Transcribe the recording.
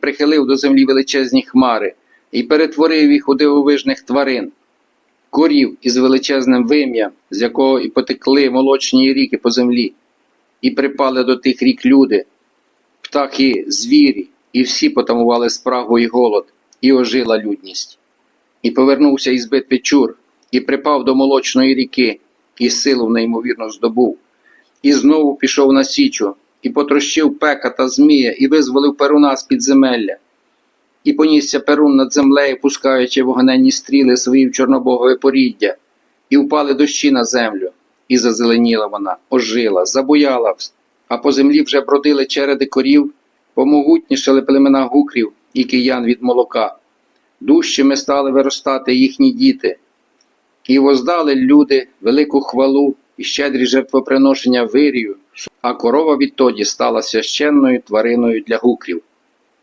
прихилив до землі величезні хмари і перетворив їх у дивовижних тварин, корів із величезним вим'ям, з якого і потекли молочні ріки по землі, і припали до тих рік люди, птахи, звірі, і всі потамували спрагу і голод, і ожила людність. І повернувся із битви чур, і припав до молочної ріки, і силу неймовірно здобув. І знову пішов на січу, і потрощив пека та змія, і визволив перуна з підземелля. І понісся перун над землею, пускаючи вогненні стріли свої в чорнобогове поріддя, і впали дощі на землю, і зазеленіла вона, ожила, забуяла, а по землі вже бродили череди корів, помогутнішали племена гукрів і киян від молока. Дужчими стали виростати їхні діти, і воздали люди велику хвалу і щедрі жертвоприношення вирію, а корова відтоді стала священною твариною для гукрів.